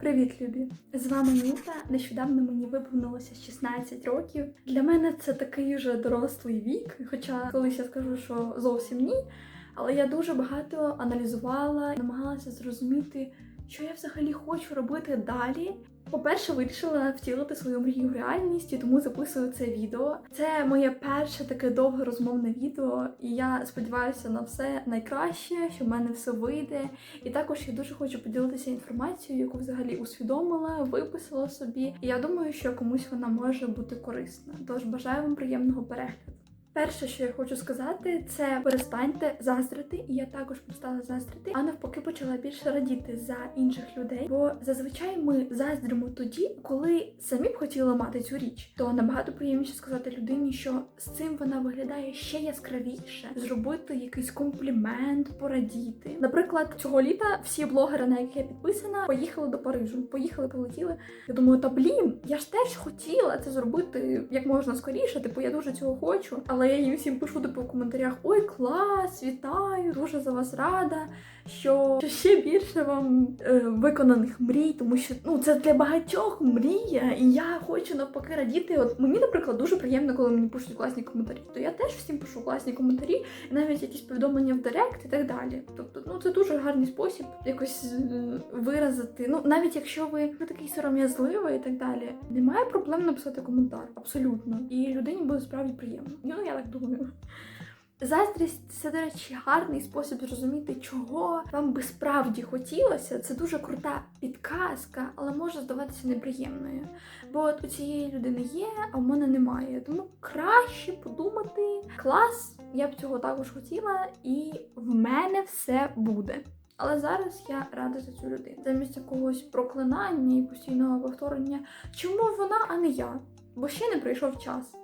Привіт, любі! З вами Ніта. Нещодавно мені виповнилося 16 років. Для мене це такий вже дорослий вік, хоча колись я скажу, що зовсім ні. Але я дуже багато аналізувала, намагалася зрозуміти, що я взагалі хочу робити далі. По-перше, вирішила втілити свою мрію в реальність, і тому записую це відео. Це моє перше таке довге розмовне відео, і я сподіваюся на все найкраще, що в мене все вийде. І також я дуже хочу поділитися інформацією, яку взагалі усвідомила, виписала собі. І я думаю, що комусь вона може бути корисна. Тож бажаю вам приємного перегляду. Перше, що я хочу сказати, це перестаньте заздрити, і я також перестала заздрити, а навпаки почала більше радіти за інших людей. Бо зазвичай ми заздримо тоді, коли самі б хотіли мати цю річ. То набагато приємніше сказати людині, що з цим вона виглядає ще яскравіше, зробити якийсь комплімент, порадіти. Наприклад, цього літа всі блогери, на яких я підписана, поїхали до Парижу. Поїхали, полетіли. Я думаю, та блін, я ж теж хотіла це зробити як можна скоріше. Типу, я дуже цього хочу. Але я їм всім пишу типу, в коментарях: ой, клас, вітаю, дуже за вас рада. Що ще більше вам е, виконаних мрій, тому що ну це для багатьох мрія, і я хочу навпаки радіти. От мені, наприклад, дуже приємно, коли мені пишуть класні коментарі. То я теж всім пишу класні коментарі, і навіть якісь повідомлення в Директ і так далі. Тобто, ну це дуже гарний спосіб якось е, виразити. Ну навіть якщо ви, ви такий сором'язливий і так далі, немає проблем написати коментар, абсолютно. І людині буде справді приємно. Ну я так думаю. Заздрість це, до речі, гарний спосіб зрозуміти, чого вам би справді хотілося. Це дуже крута підказка, але може здаватися неприємною. Бо от у цієї людини є, а в мене немає. Тому краще подумати, клас, я б цього також хотіла, і в мене все буде. Але зараз я рада за цю людину. Замість якогось проклинання і постійного повторення, чому вона, а не я? Бо ще не прийшов час.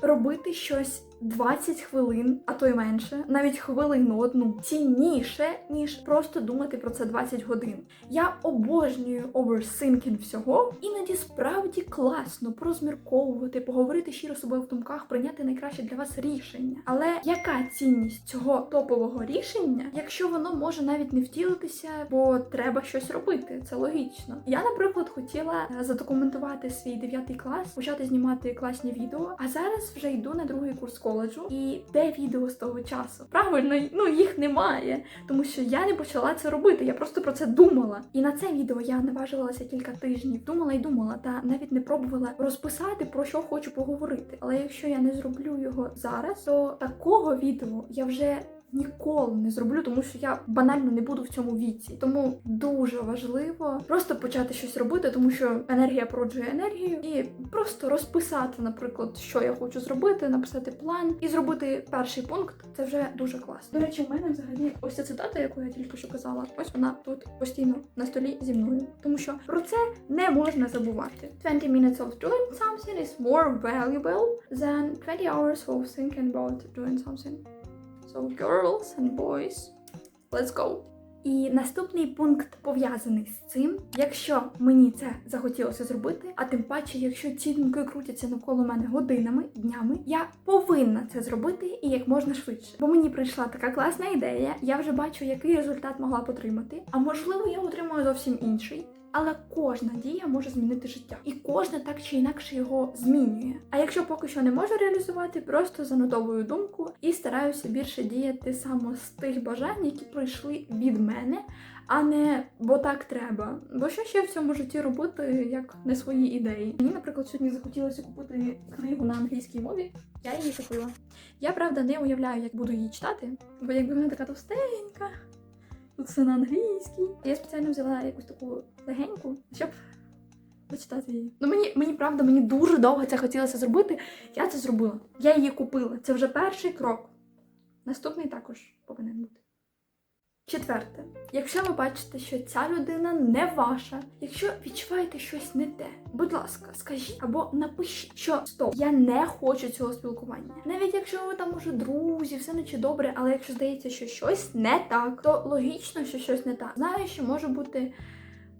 Робити щось 20 хвилин, а то й менше, навіть хвилину одну цінніше, ніж просто думати про це 20 годин. Я обожнюю оверсинкінг всього, іноді справді класно порозмірковувати, поговорити щиро собою в думках, прийняти найкраще для вас рішення. Але яка цінність цього топового рішення, якщо воно може навіть не втілитися, бо треба щось робити? Це логічно. Я, наприклад, хотіла е, задокументувати свій 9 клас, почати знімати класні відео, а зараз вже йду на другий курс коледжу. І де відео з того часу? Правильно, ну їх немає, тому що я не почала це робити. Я просто про це думала. І на це відео я наважувалася кілька тижнів. Думала і думала, та навіть не пробувала розписати про що хочу поговорити. Але якщо я не зроблю його зараз, то такого відео я вже ніколи не зроблю, тому що я банально не буду в цьому віці. Тому дуже важливо просто почати щось робити, тому що енергія породжує енергію, і просто розписати, наприклад, що я хочу зробити, написати план і зробити перший пункт. Це вже дуже класно. До речі, в мене взагалі ось ця цитата, яку я тільки що казала, ось вона тут постійно на столі зі мною, тому що про це не можна забувати. 20 minutes of doing something is more valuable than 20 hours of thinking about doing something. So, girls and boys, let's go! І наступний пункт пов'язаний з цим. Якщо мені це захотілося зробити, а тим паче, якщо ці думки крутяться навколо мене годинами, днями, я повинна це зробити і як можна швидше. Бо мені прийшла така класна ідея, я вже бачу, який результат могла б отримати. А можливо, я отримую зовсім інший. Але кожна дія може змінити життя, і кожна так чи інакше його змінює. А якщо поки що не можу реалізувати, просто занотовую думку і стараюся більше діяти саме з тих бажань, які прийшли від мене, а не бо так треба. Бо що ще в цьому житті робити, як не свої ідеї? Мені, наприклад, сьогодні захотілося купити книгу на англійській мові. Я її купила. Я правда не уявляю, як буду її читати, бо якби вона така товстенька. Тут все на англійській. Я спеціально взяла якусь таку легеньку, щоб почитати її. Ну мені, мені правда, мені дуже довго це хотілося зробити. Я це зробила. Я її купила. Це вже перший крок. Наступний також повинен бути. Четверте, якщо ви бачите, що ця людина не ваша, якщо відчуваєте щось не те, будь ласка, скажіть або напишіть, що стоп, я не хочу цього спілкування. Навіть якщо ви там уже друзі, все наче добре, але якщо здається, що щось не так, то логічно, що щось не так. Знаю, що може бути.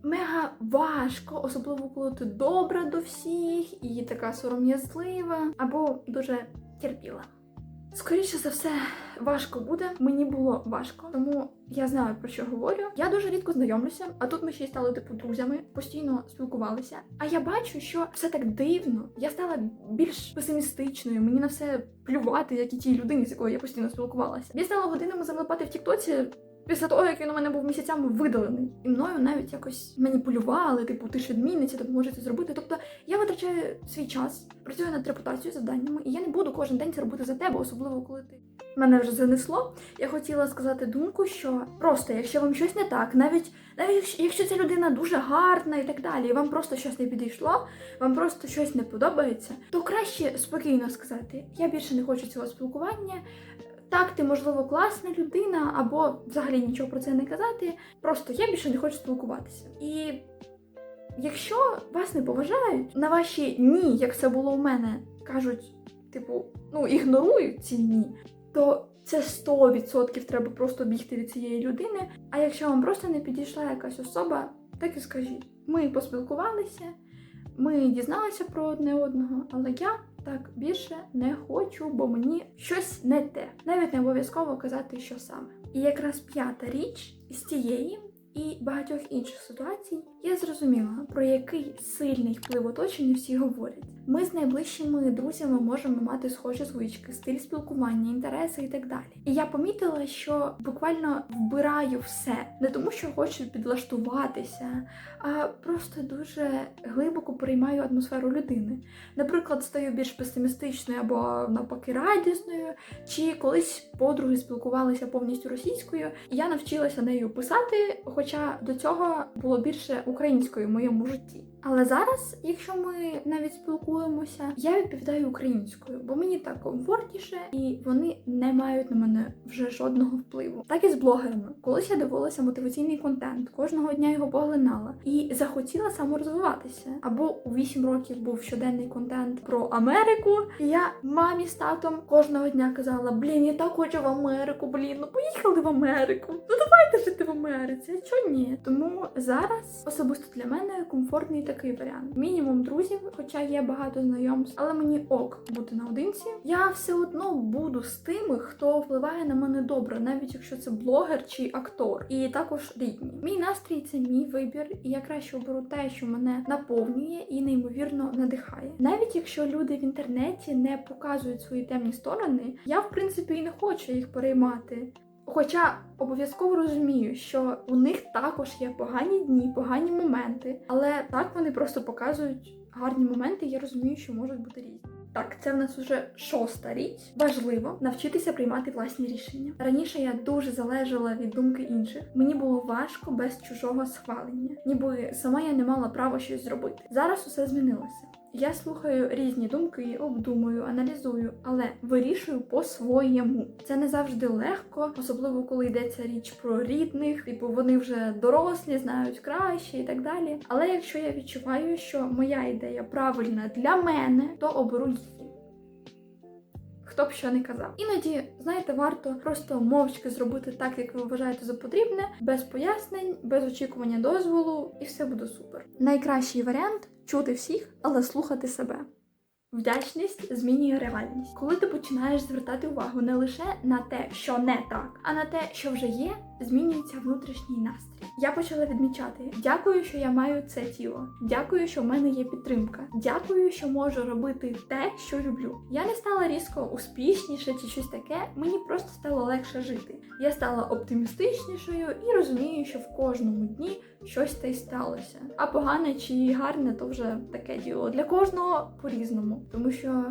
Мега важко, особливо коли ти добра до всіх і така сором'язлива, або дуже терпіла. Скоріше за все, важко буде. Мені було важко, тому я знаю про що говорю. Я дуже рідко знайомлюся, а тут ми ще й стали типу друзями, постійно спілкувалися. А я бачу, що все так дивно. Я стала більш песимістичною. Мені на все плювати, як і тій людині, з якою я постійно спілкувалася. Я стала годинами залипати в Тіктоці. Після того, як він у мене був місяцями видалений, і мною навіть якось маніпулювали, типу, ти ж відмінниця, допоможи це зробити. Тобто я витрачаю свій час, працюю над репутацією, завданнями, і я не буду кожен день це робити за тебе, особливо коли ти мене вже занесло. Я хотіла сказати думку, що просто, якщо вам щось не так, навіть навіть якщо ця людина дуже гарна і так далі, і вам просто щось не підійшло, вам просто щось не подобається, то краще спокійно сказати: я більше не хочу цього спілкування. Так, ти, можливо, класна людина, або взагалі нічого про це не казати. Просто я більше не хочу спілкуватися. І якщо вас не поважають, на ваші ні, як це було у мене, кажуть, типу, ну, ігнорують ці ні, то це 100% треба просто бігти від цієї людини. А якщо вам просто не підійшла якась особа, так і скажіть. Ми поспілкувалися, ми дізналися про одне одного, але я так більше не хочу, бо мені щось не те. Навіть не обов'язково казати, що саме. І якраз п'ята річ з цієї і багатьох інших ситуацій я зрозуміла, про який сильний вплив оточення всі говорять. Ми з найближчими друзями можемо мати схожі звички, стиль спілкування, інтереси і так далі. І я помітила, що буквально вбираю все не тому, що хочу підлаштуватися, а просто дуже глибоко приймаю атмосферу людини. Наприклад, стаю більш песимістичною або навпаки радісною, чи колись подруги спілкувалися повністю російською, і я навчилася нею писати, хоча до цього було більше українською в моєму житті. Але зараз, якщо ми навіть спілкуємося, я відповідаю українською, бо мені так комфортніше, і вони не мають на мене вже жодного впливу. Так і з блогерами. Колись я дивилася мотиваційний контент, кожного дня його поглинала і захотіла саморозвиватися. Або у 8 років був щоденний контент про Америку. І я мамі з татом кожного дня казала: Блін, я так хочу в Америку, блін, ну поїхали в Америку. Ну давайте жити в Америці. Чого ні? Тому зараз особисто для мене комфортний такий варіант. Мінімум друзів, хоча є багато знайомств, але мені ок бути наодинці. Я все одно буду з тими, хто впливає на мене добре, навіть якщо це блогер чи актор, і також рідні. Мій настрій це мій вибір, і я краще оберу те, що мене наповнює і неймовірно надихає. Навіть якщо люди в інтернеті не показують свої темні сторони, я в принципі і не хочу їх переймати. Хоча обов'язково розумію, що у них також є погані дні, погані моменти, але так вони просто показують гарні моменти, і я розумію, що можуть бути різні. Так, це в нас уже шоста річ. Важливо навчитися приймати власні рішення. Раніше я дуже залежала від думки інших. Мені було важко без чужого схвалення, ніби сама я не мала права щось зробити. Зараз усе змінилося. Я слухаю різні думки, обдумую, аналізую, але вирішую по-своєму. Це не завжди легко, особливо коли йдеться річ про рідних, типу вони вже дорослі, знають краще і так далі. Але якщо я відчуваю, що моя ідея правильна для мене, то оберу її. Хто б що не казав. Іноді, знаєте, варто просто мовчки зробити так, як ви вважаєте за потрібне, без пояснень, без очікування дозволу, і все буде супер. Найкращий варіант чути всіх, але слухати себе. Вдячність змінює реальність. Коли ти починаєш звертати увагу не лише на те, що не так, а на те, що вже є, змінюється внутрішній настрій. Я почала відмічати: дякую, що я маю це тіло. Дякую, що в мене є підтримка. Дякую, що можу робити те, що люблю. Я не стала різко успішніше чи щось таке. Мені просто стало легше жити. Я стала оптимістичнішою і розумію, що в кожному дні щось та й сталося. А погане чи гарне, то вже таке діло. Для кожного по-різному, тому що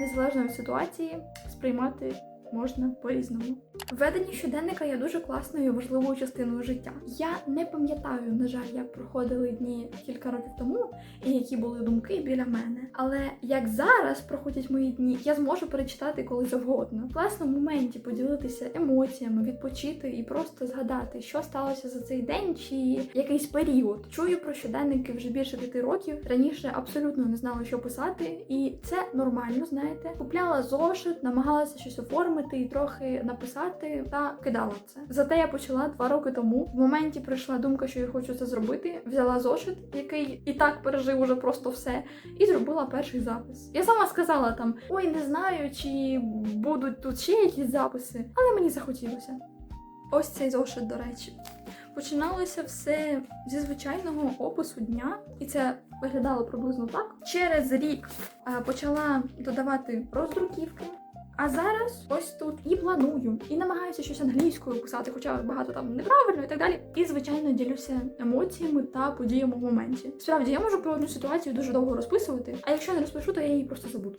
незалежно від ситуації сприймати можна по-різному. Введення щоденника є дуже класною і важливою частиною життя. Я не пам'ятаю, на жаль, як проходили дні кілька років тому, і які були думки біля мене. Але як зараз проходять мої дні, я зможу перечитати коли завгодно. Класно в моменті поділитися емоціями, відпочити і просто згадати, що сталося за цей день чи якийсь період. Чую про щоденники вже більше п'яти років. Раніше абсолютно не знала, що писати, і це нормально, знаєте. Купляла зошит, намагалася щось оформити і трохи написати. Писати та кидала це. Зате я почала два роки тому. В моменті прийшла думка, що я хочу це зробити. Взяла зошит, який і так пережив уже просто все, і зробила перший запис. Я сама сказала там: ой, не знаю, чи будуть тут ще якісь записи, але мені захотілося. Ось цей зошит, до речі. Починалося все зі звичайного опису дня, і це виглядало приблизно так. Через рік е, почала додавати роздруківки. А зараз ось тут і планую, і намагаюся щось англійською писати, хоча багато там неправильно і так далі. І звичайно ділюся емоціями та подіями в моменті. Справді я можу про одну ситуацію дуже довго розписувати, а якщо не розпишу, то я її просто забуду.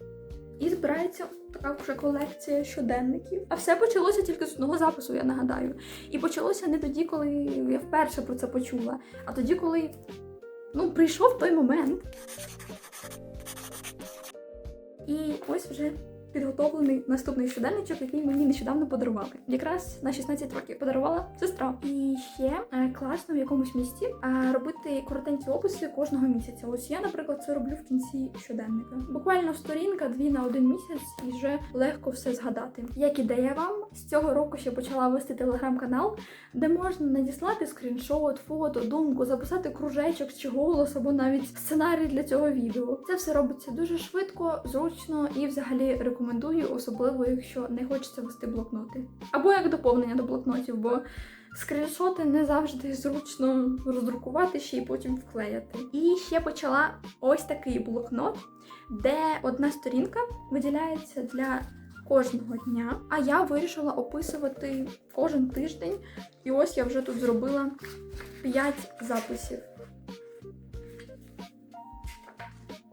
І збирається така вже колекція щоденників. А все почалося тільки з одного запису, я нагадаю. І почалося не тоді, коли я вперше про це почула, а тоді, коли ну, прийшов той момент. І ось вже підготовлений наступний щоденничок, який мені нещодавно подарували. Якраз на 16 років подарувала сестра. І ще е, класно в якомусь місті е, робити коротенькі описи кожного місяця. Ось я, наприклад, це роблю в кінці щоденника. Буквально сторінка, дві на один місяць, і вже легко все згадати. Як ідея вам з цього року ще почала вести телеграм-канал, де можна надіслати скріншот, фото, думку, записати кружечок чи голос, або навіть сценарій для цього відео. Це все робиться дуже швидко, зручно і взагалі рекомендую, особливо якщо не хочеться вести блокноти. Або як доповнення до блокнотів, бо скріншоти не завжди зручно роздрукувати ще й потім вклеяти. І ще почала ось такий блокнот, де одна сторінка виділяється для кожного дня. А я вирішила описувати кожен тиждень. І ось я вже тут зробила 5 записів.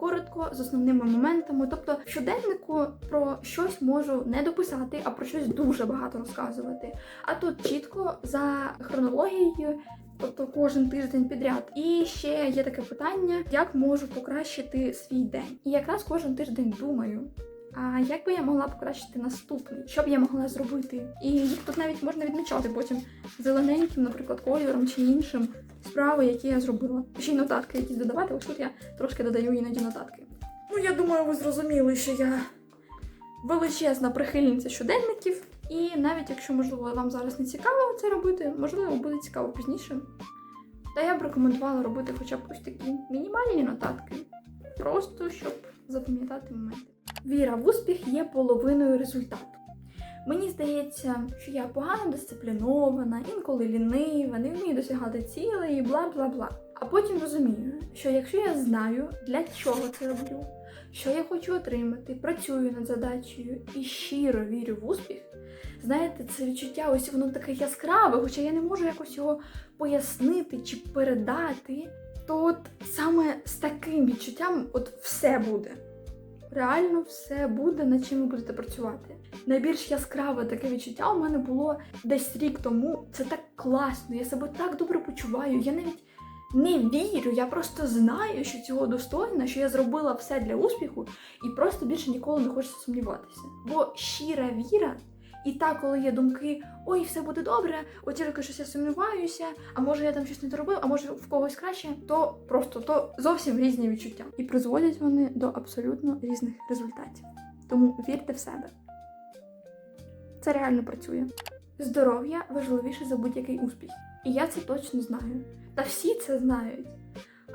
Коротко з основними моментами. Тобто в щоденнику про щось можу не дописати, а про щось дуже багато розказувати. А тут чітко за хронологією. Тобто кожен тиждень підряд. І ще є таке питання, як можу покращити свій день. І якраз кожен тиждень думаю, а як би я могла покращити наступний? Що б я могла зробити? І їх тут навіть можна відмічати потім зелененьким, наприклад, кольором чи іншим справи, які я зробила. Ще й нотатки якісь додавати. Ось тут я трошки додаю іноді нотатки. Ну, я думаю, ви зрозуміли, що я величезна прихильниця щоденників. І навіть якщо, можливо, вам зараз не цікаво це робити, можливо, буде цікаво пізніше. Та я б рекомендувала робити хоча б ось такі мінімальні нотатки, просто щоб запам'ятати моменти. Віра в успіх є половиною результату. Мені здається, що я погано дисциплінована, інколи лінива, не вмію досягати цілей і бла бла бла. А потім розумію, що якщо я знаю, для чого це роблю, що я хочу отримати, працюю над задачею і щиро вірю в успіх, знаєте, це відчуття, ось воно таке яскраве, хоча я не можу якось його пояснити чи передати, то от саме з таким відчуттям от все буде. Реально все буде, над чим ви будете працювати. Найбільш яскраве таке відчуття у мене було десь рік тому. Це так класно, я себе так добре почуваю. Я навіть не вірю, я просто знаю, що цього достойна, що я зробила все для успіху, і просто більше ніколи не хочеться сумніватися. Бо щира віра, і так, коли є думки, ой, все буде добре, от тільки щось я сумніваюся, а може я там щось не доробив, а може в когось краще, то просто то зовсім різні відчуття. І призводять вони до абсолютно різних результатів. Тому вірте в себе. Це реально працює. Здоров'я важливіше за будь-який успіх. І я це точно знаю. Та всі це знають.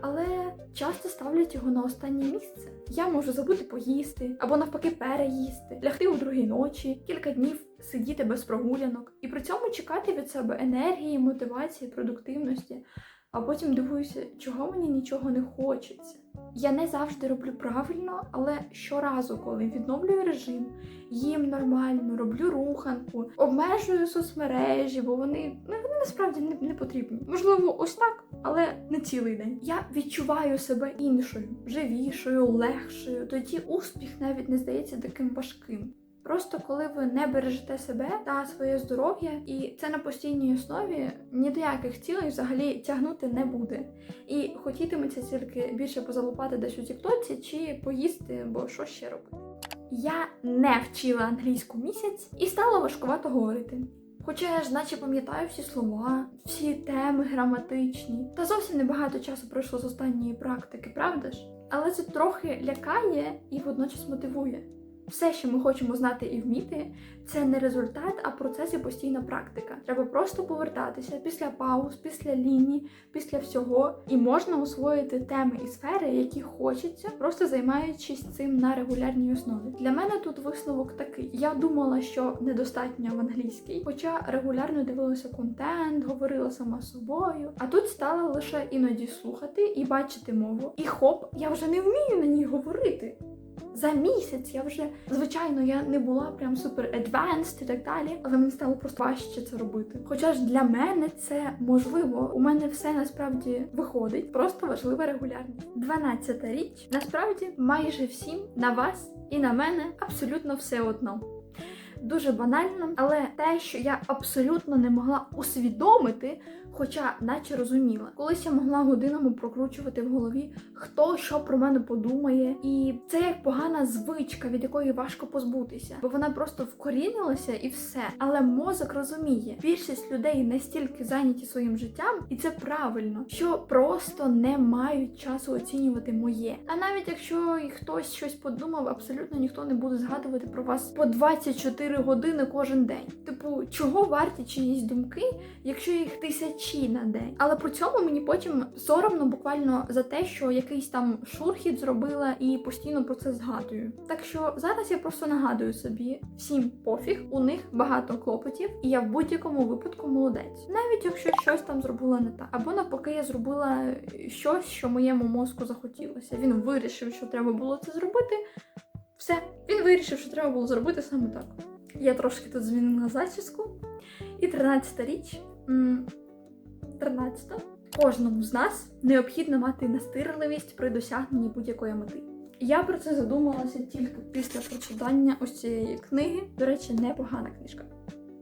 Але часто ставлять його на останнє місце. Я можу забути поїсти або навпаки переїсти, лягти у другій ночі, кілька днів сидіти без прогулянок і при цьому чекати від себе енергії, мотивації, продуктивності. А потім дивуюся, чого мені нічого не хочеться. Я не завжди роблю правильно, але щоразу, коли відновлюю режим, їм нормально, роблю руханку, обмежую соцмережі, бо вони, ну, вони насправді не, не потрібні. Можливо, ось так, але не цілий день. Я відчуваю себе іншою, живішою, легшою. Тоді успіх навіть не здається таким важким. Просто коли ви не бережете себе та своє здоров'я, і це на постійній основі ні до яких цілей взагалі тягнути не буде. І хотітиметься тільки більше позалупати десь у тіктоці чи поїсти, бо що ще робити. Я не вчила англійську місяць і стало важкувато говорити. Хоча я ж наче пам'ятаю всі слова, всі теми граматичні. Та зовсім небагато часу пройшло з останньої практики, правда ж? Але це трохи лякає і водночас мотивує. Все, що ми хочемо знати і вміти, це не результат, а процес і постійна практика. Треба просто повертатися після пауз, після ліній, після всього, і можна освоїти теми і сфери, які хочеться, просто займаючись цим на регулярній основі. Для мене тут висновок такий: я думала, що недостатньо в англійській, хоча регулярно дивилася контент, говорила сама собою. А тут стала лише іноді слухати і бачити мову. І хоп, я вже не вмію на ній говорити. За місяць я вже, звичайно, я не була прям супер advanced і так далі, але мені стало просто важче це робити. Хоча ж для мене це можливо. У мене все насправді виходить, просто важлива регулярність. Дванадцята річ насправді майже всім на вас і на мене абсолютно все одно. Дуже банально, але те, що я абсолютно не могла усвідомити, хоча наче розуміла. Колись я могла годинами прокручувати в голові, хто що про мене подумає, і це як погана звичка, від якої важко позбутися, бо вона просто вкорінилася і все. Але мозок розуміє, більшість людей настільки зайняті своїм життям, і це правильно, що просто не мають часу оцінювати моє. А навіть якщо хтось щось подумав, абсолютно ніхто не буде згадувати про вас по 24 години кожен день. Типу, чого варті чиїсь думки, якщо їх тисячі на день? Але при цьому мені потім соромно буквально за те, що якийсь там шурхіт зробила і постійно про це згадую. Так що зараз я просто нагадую собі, всім пофіг, у них багато клопотів, і я в будь-якому випадку молодець. Навіть якщо щось там зробила не так, або навпаки, я зробила щось, що моєму мозку захотілося. Він вирішив, що треба було це зробити. Все, він вирішив, що треба було зробити саме так. Я трошки тут змінила зачіску. І 13 річ. М, 13. Кожному з нас необхідно мати настирливість при досягненні будь-якої мети. Я про це задумалася тільки після прочитання ось цієї книги. До речі, непогана книжка.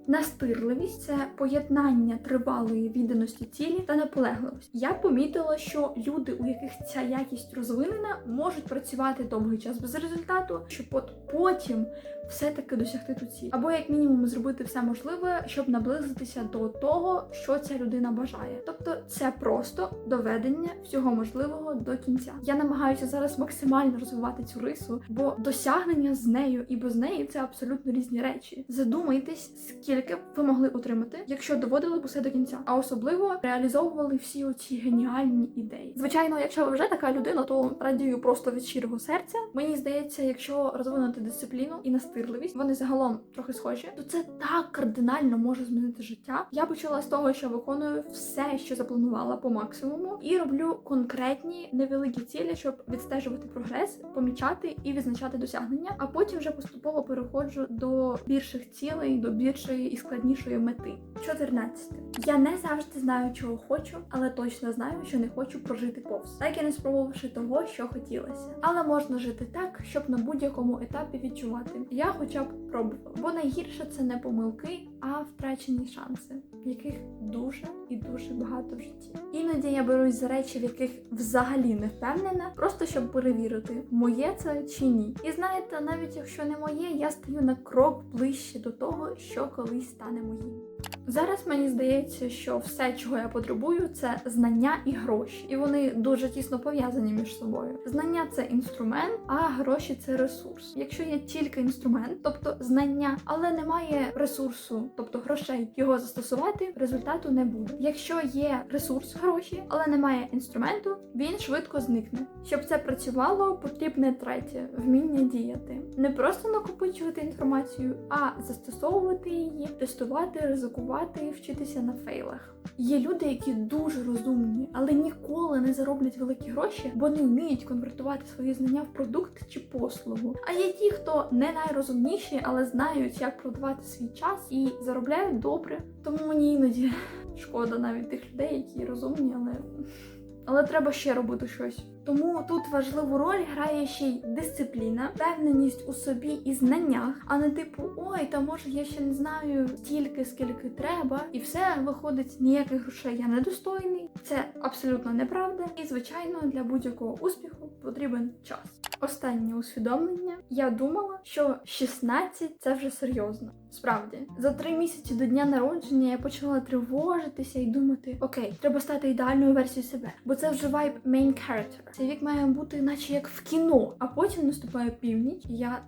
Настирливість це поєднання тривалої відданості цілі та наполегливості. Я помітила, що люди, у яких ця якість розвинена, можуть працювати довгий час без результату, щоб от потім все-таки досягти ту ціль. Або як мінімум зробити все можливе, щоб наблизитися до того, що ця людина бажає. Тобто це просто доведення всього можливого до кінця. Я намагаюся зараз максимально розвивати цю рису, бо досягнення з нею і без неї це абсолютно різні речі. Задумайтесь, скільки б ви могли отримати, якщо доводили б усе до кінця, а особливо реалізовували всі оці геніальні ідеї. Звичайно, якщо ви вже така людина, то радію просто від щирого серця. Мені здається, якщо розвинути дисципліну і настирливість, вони загалом трохи схожі, то це так кардинально може змінити життя. Я почала з того, що виконую все, що запланувала по максимуму, і роблю конкретні невеликі цілі, щоб відстежувати прогрес, помічати і відзначати досягнення. А потім вже поступово переходжу до більших цілей, до більшої і складнішої мети. 14. Я не завжди знаю, чого хочу, але точно знаю, що не хочу прожити повз, так і не спробувавши того, що хотілося. Але можна жити так, щоб на будь-якому етапі відчувати. Я хоча б пробувала. Бо найгірше це не помилки, а втрачені шанси, яких дуже і дуже багато в житті. Іноді я берусь за речі, в яких взагалі не впевнена, просто щоб перевірити, моє це чи ні. І знаєте, навіть якщо не моє, я стаю на крок ближче до того, що колись стане моїм. Зараз мені здається, що все, чого я потребую, це знання і гроші, і вони дуже тісно пов'язані між собою. Знання це інструмент, а гроші це ресурс. Якщо є тільки інструмент, тобто знання, але немає ресурсу, тобто грошей його застосувати, результату не буде. Якщо є ресурс гроші, але немає інструменту, він швидко зникне. Щоб це працювало, потрібне третє вміння діяти. Не просто накопичувати інформацію, а застосовувати її, тестувати, ризикувати і вчитися на фейлах. Є люди, які дуже розумні, але ніколи не зароблять великі гроші, бо не вміють конвертувати свої знання в продукт чи послугу. А є ті, хто не найрозумніші, але знають, як продавати свій час і заробляють добре. Тому мені іноді шкода навіть тих людей, які розумні, але. Але треба ще робити щось. Тому тут важливу роль грає ще й дисципліна, впевненість у собі і знаннях, а не типу ой, та може я ще не знаю стільки, скільки треба, і все виходить ніяких грошей. Я недостойний. Це абсолютно неправда. І звичайно, для будь-якого успіху потрібен час. Останнє усвідомлення. Я думала, що 16 це вже серйозно. Справді, за три місяці до дня народження я почала тривожитися і думати: окей, треба стати ідеальною версією себе, бо це вже вайб main character. Цей вік має бути, наче як в кіно. А потім наступає північ, і я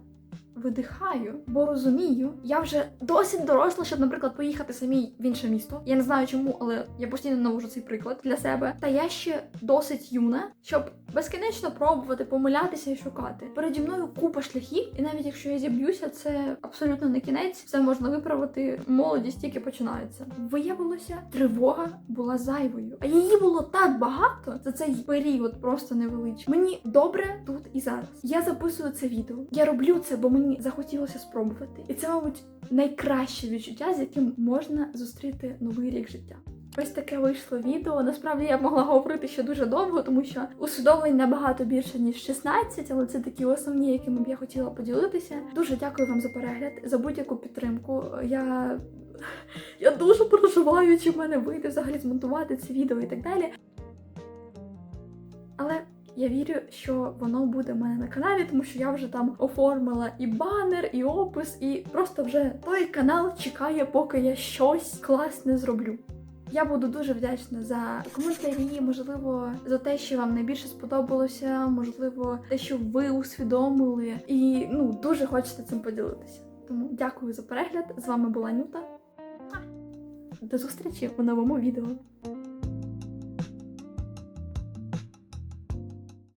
видихаю, бо розумію, я вже досить доросла, щоб, наприклад, поїхати самій в інше місто. Я не знаю чому, але я постійно навожу цей приклад для себе. Та я ще досить юна, щоб безкінечно пробувати, помилятися і шукати. Переді мною купа шляхів, і навіть якщо я зіб'юся, це абсолютно не кінець, все можна виправити. Молодість тільки починається. Виявилося, тривога була зайвою, а її було так багато за цей період, просто невеличкий. Мені добре тут і зараз. Я записую це відео. Я роблю це, бо мені захотілося спробувати. І це, мабуть, найкраще відчуття, з яким можна зустріти новий рік життя. Ось таке вийшло відео. Насправді я б могла говорити ще дуже довго, тому що усвідомлень набагато більше ніж 16, але це такі основні, якими б я хотіла поділитися. Дуже дякую вам за перегляд, за будь-яку підтримку. Я, я дуже переживаю, чи в мене вийде взагалі змонтувати це відео і так далі. Я вірю, що воно буде в мене на каналі, тому що я вже там оформила і банер, і опис, і просто вже той канал чекає, поки я щось класне зроблю. Я буду дуже вдячна за коментарі, можливо, за те, що вам найбільше сподобалося, можливо, те, що ви усвідомили, і ну дуже хочете цим поділитися. Тому дякую за перегляд. З вами була Нюта. До зустрічі у новому відео.